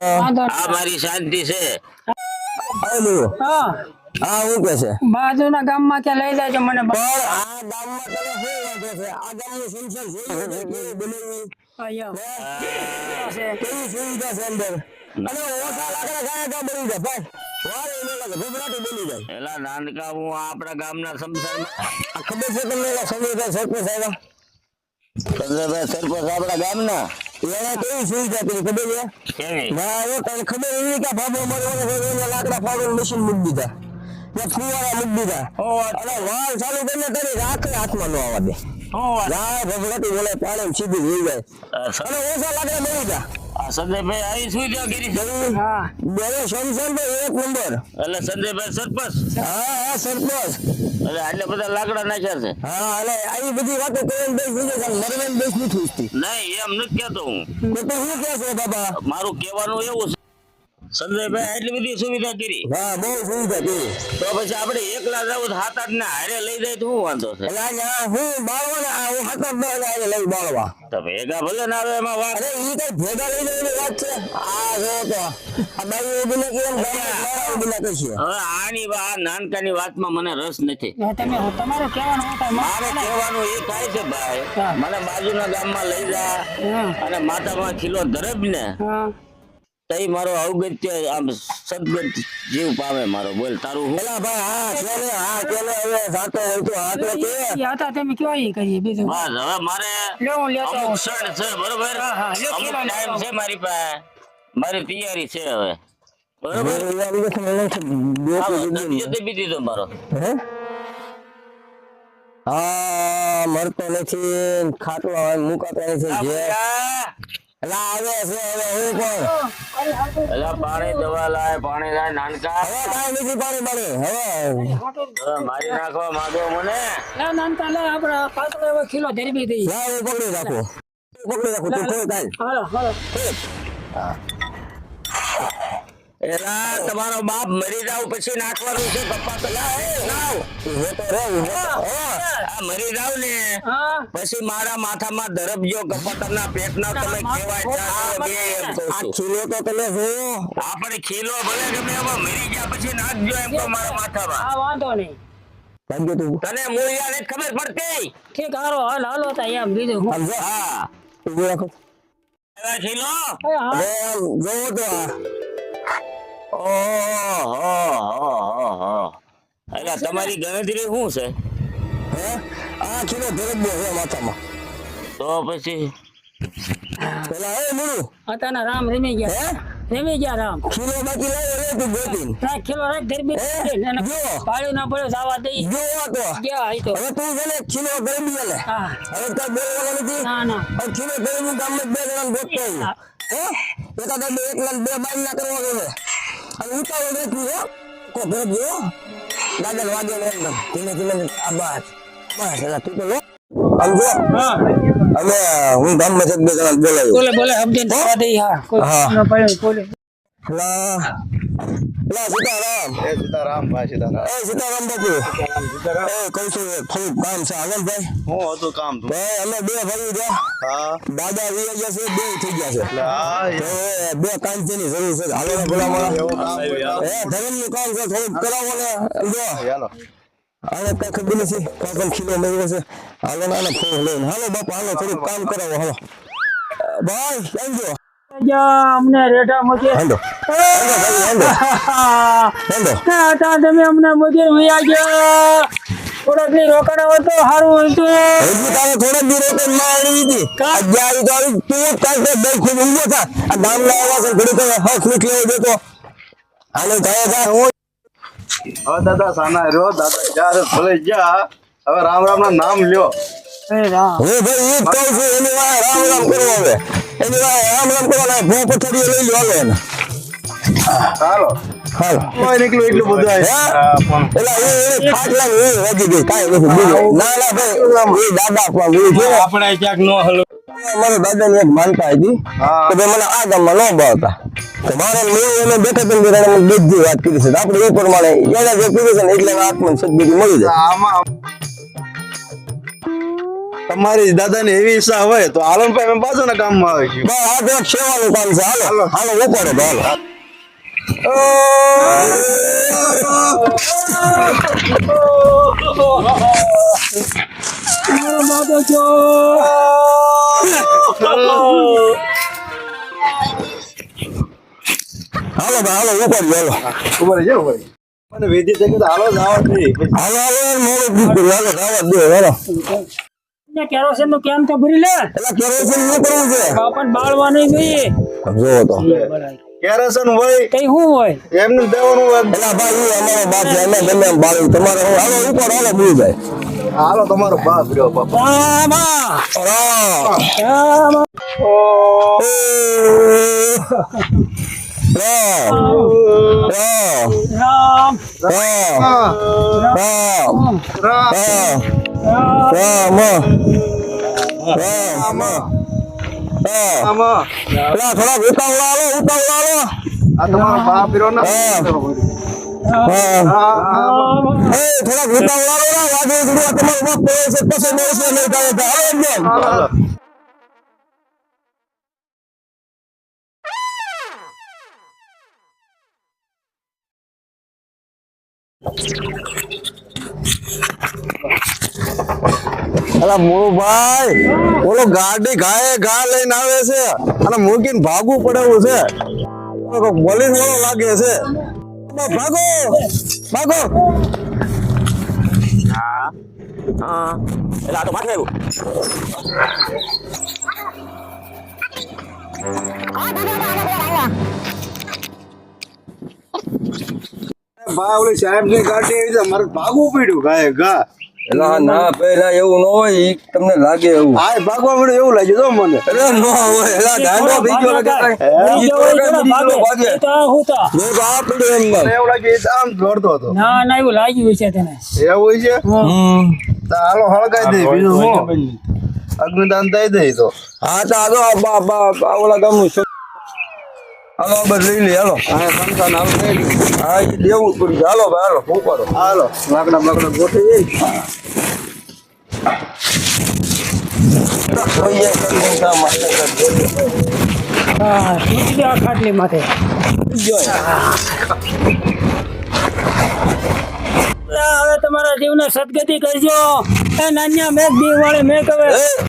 આ મારી શાંતિ છે. હા. હા હું કે છે? બાજુના ગામમાં ક્યાં લઈ જાય મને પણ આ ગામમાં તને શું વાંધો છે? આ ગામનું સંસાર બનાવ્યું? અહીંયા છે. કેવી સુવિધા છે અંદર? અને ઓછા લાકડા ખાયા કા બની જાય ભાઈ. લાગે એલા નાનકા હું આપણા ગામના સંસારમાં ખબર છે તમને સમીરભાઈ સરપંચ આવ્યા સરપંચ આપણા ગામના? એને કેવી સુવિધા કરી ખબર છે? ના એ તને ખબર એવી કે ભાભો મારો એને લાકડા ફાડવાનું મશીન મૂકી દીધા. ત્યાં ફુવારા મૂકી દીધા. અને વાળ ચાલુ કરીને તારી રાખે હાથમાં ન આવવા દે ના ભભરાટી બોલે પાણી સીધી જોઈ જાય. અને ઓછા લાકડા બની ગયા. સંજયભાઈ આવી સુવિધા કરી હા. બેરે સંસાર તો એક નંબર. એટલે સંજયભાઈ સરપંચ? હા હા સરપંચ. એટલે બધા લાકડા નાખ્યા છે. હા એટલે આવી બધી વાતો કરીને બેસ મરવાન નથી નહીં એમ નથી કહેતો હું. તો શું કહે છે બાબા? મારું કહેવાનું એવું છે સંજયભાઈ એટલી બધી સુવિધા કરી. હા બહુ સુવિધા કરી. તો પછી આપણે એકલા જવું તો હાથ આઠ ના હારે લઈ જાય તો શું વાંધો છે? એટલે આજે આ હું બાળવા ને આ હું હાથા બે આજે લઈ બાળવા. તો ભેગા ભલે ના આવે એમાં વાત. અરે ઈ કઈ ભેગા લઈ જવાની વાત છે. આ જો તો આ બાઈ ઊભી ને કેમ મારા ઊભી ના હવે આની આ નાનકાની વાતમાં મને રસ નથી. ને તમે તમારે કહેવાનું મારે કહેવાનું. એ થાય છે ભાઈ. મને બાજુના ગામમાં લઈ જા અને અને માતામાં ખીલો ધરબ ને. હા. તઈ મારો અવગત્ય આમ સદગત જીવ પામે મારો બોલ તારું હું? પેલા ભાઈ હા કેને હા કેને હવે જાતો હોય તો હા તો કે ઈ હતા તમે કયો ઈ કરીએ બીજું? બસ હવે મારે લ્યો હું લેતો અમુક આવું. ક્ષણ છે બરોબર? હા, હા, લ્યો અમુક ખીલો લેતો ટાઈમ આવું. છે મારી પાસે. મારી તૈયારી છે હવે. બરોબર? બરોબર હાલો, દરજ્જો તે બી દીધો મારો. હે? હા મરતો નથી ખાટલો હવે મુકાતો નથી જે છે હવે હું એલા પાણી દવા લાય પાણી લાય નાનકા. હવે કાંઈ નથી પાણી પાણી હવે. હવે મારી નાખવા માંગો મને. લે નાનકા લે આપણે પાછળ એવો ખીલો ધરબી દઈએ લા પકડી રાખો. પકડી રાખો તું કોઈ કાંઈ. હાલો હાલો. એલા તમારો બાપ મરી જાવ પછી નાખવાનું છે પપ્પા તો એ નાવ. ઊભો તો રે ઊભો આ મરી જાવ ને પછી મારા માથામાં ધરબજો કપટના પેટના તમે કેવા ચાલો બે એમ કહું આ ખીલો તો તમે હો. આપણે ખીલો ભલે ગમે એમાં મરી ગયા પછી નાખજો એમ તો મારા માથામાં. હા વાંધો નહીં. સમજો તું. તને મૂળિયા ને ખબર પડતી? ઠીક હારો હાલ હાલો તા એમ બીજું હું. હા. ઊભો રાખો. ખીલો. એ હા. હવે તો આ. ઓહો એટલે તમારી ગણતરી શું છે? હે? આ ખીલો ધરબો છે માથામાં. તો પછી? પેલા હે મુળું અત્યારના રામ રમી ગયા. હે? રમી ગયા રામ. કિલો બાકી લાવ્યો રે તું ગોતી ના ખીલો રાખ ગરબી જો. પાડ્યું ના પડ્યો જવા દઈ જો તો. કે આઈ તો. હવે તું છે ને ખીલો ધરબી લે હા. હવે તાર બોલવાનું નથી. ના ના. હવે ખીલો ધરબી ગામમાં બે જણા ગોતતો હે? હે એકાદા બે એકલા ને બે બાઈ ના કરવા ગમે. અને ઉતાવળ રહેતી હો. કો ધરબી હો. દાદા વાગે એકદમ. ધીમે ધીમે આ બસ. બસ એટલે તું તો લો આમ જો અમે હું ગામમાં છે બે જણા બોલાવ્યો બોલે બોલે સમજીને થવા હા. કોઈ બોલે લા સીતારામ. એ સીતારામ ભાઈ સીતારામ. એ સીતારામ બાપુ. એ કહું છું થોડું કામ છે આગળ ભાઈ? હું હતું કામ તું. ભાઈ અમે બે ભાઈ રહ્યા હા. દાદા વી ગયા છે બે થઈ ગયા છે. હા એ. બે છે ની જરૂર છે. હાલો ને બોલા હોય એ ધર્મનું કામ છે થોડું કરાવો ને. જો. ચાલો આને કઈ ખબર નથી. કાકલ ખીલો મેળવે છે. હાલો ના ફોન લઈને. હાલો બાપા હાલો થોડું કામ કરાવો હાલો. ભાઈ જા અમને રેઠા મૂકી હેલો હેલો ભાઈ હેલો હેલો હતા તમે અમને મૂકી વયા ગયા. થોડાક દી રોકાણ હોય તો સારું હતું તારે થોડા દિવસ તો ના આવી હતી. અત્યારે તો તું કાંઈ બે ખૂબ ઊંઘો થા. આ ગામના આવ્યા છે ઘડી તો હક મીઠ લેવો દેતો. હાલો જાય હું હવે દાદા સાના રહ્યો. દાદા ચાર ભલે ગયા હવે રામ રામ ના નામ લ્યો. એ હું ભાઈ જ કહું છું એની રામ રામ કરવો હવે. એની વાય રામ રામ કરો ને ભો પથારીઓ લઈ લો હાલો એને ચાલો હાલો નીકળ્યું એટલું બધું હે? આ પણ પેલા એ દાદા પણ આપણે માનતા હતી કે મને આ ગામમાં ન ભાવતા તો મેં એને બેઠા તો મને બધી વાત કરી છે આપણે એ પ્રમાણે એને જે ને એટલે આત્મન સદબુદ્ધિ મળી જાય આમાં તમારી દાદાની એવી ઈચ્છા હોય તો આલમભાઈ અમે બાજુના કામમાં આવીશું. બસ આ તો એક સેવાનું કામ છે. હાલો. હાલો. ઉપાડો હાલો. હાલો ભાઈ હાલો ઉપાડજો હાલો. ખબર છે ભાઈ મને વેધી થઈ તો હાલો જ આવો જ હાલો હાલો મોડું હાલો દાવત દે હાલો. ને કેરોસીનનું કેમ તો ભરી લે. એટલે કેરોસીન કરવું છે આપણને બાળવા નહીં જોઈએ. જો તો. કેરોસીન હોય કઈ શું હોય? એમનું દેવાનું હોય. એટલે ભાઈ અમારો બાપ છે અમે ગમે એમ બાળું. તમારે હું હાલો ઉપર હાલો ભૂલી જાય. હાલો તમારો બાપ રહ્યો બાપા. રામા. રામ. રામા. રામ રામ રામ. રામ રામ, રામ રામ રામ રામ રામ આમાં. પેલા થોડા ઉતાવળા આલો ઉતાવળા આલો આ તમારો બાપ રહ્યો ને હા. હા, હા રામ એ થોડા ઉતાવળા ના વાગે તમારો બાપ પડે છે પછી મળશે નહીં થાય તો અલા મોળુભાઈ ઓલો ગાડી ગાયે ગા લઈને આવે છે અને મૂકીને ભાગવું પડે છે. પોલીસ વાળો લાગે છે. ભાગો ભાગો. એટલે આ તો પાછળ આવ્યું. ભાઈ ઓલી સાહેબની ગાડી આવી છે. મારે ભાગવું પડ્યું ગાય ગા. એલા ના પેલા એવું ન હોય ઈ તમને લાગે એવું. આ ભાગવા એવું મને. અરે ન હોય એલા દાંડો બીજો લાગે તો બીજો ભાગે. ભાગે. તો હું તો. મેં તો આ એમ મને એવું લાગ્યું આમ દોડતો હતો. ના ના એવું લાગ્યું છે તને. એવું છે? હમ. તો હાલો હળગાઈ દે બીજું શું અગ્નિદાન દઈ દે તો. હા તો આ બા બા બા ઓલા ગામનું હાલો બસ લઈ લે હાલો. હા સંતાન હાલ દઈ દે. હા એ દેવું જ પડશે. હાલો ભાઈ હાલો શું કરો? હાલો લાકડા બાકડા ગોઠવી ગયા ખાટલી માથે. હવે તમારા જીવને સદગતિ કરજો. એ નાન્યા મેઘ દી વાળે મેઘ હવે.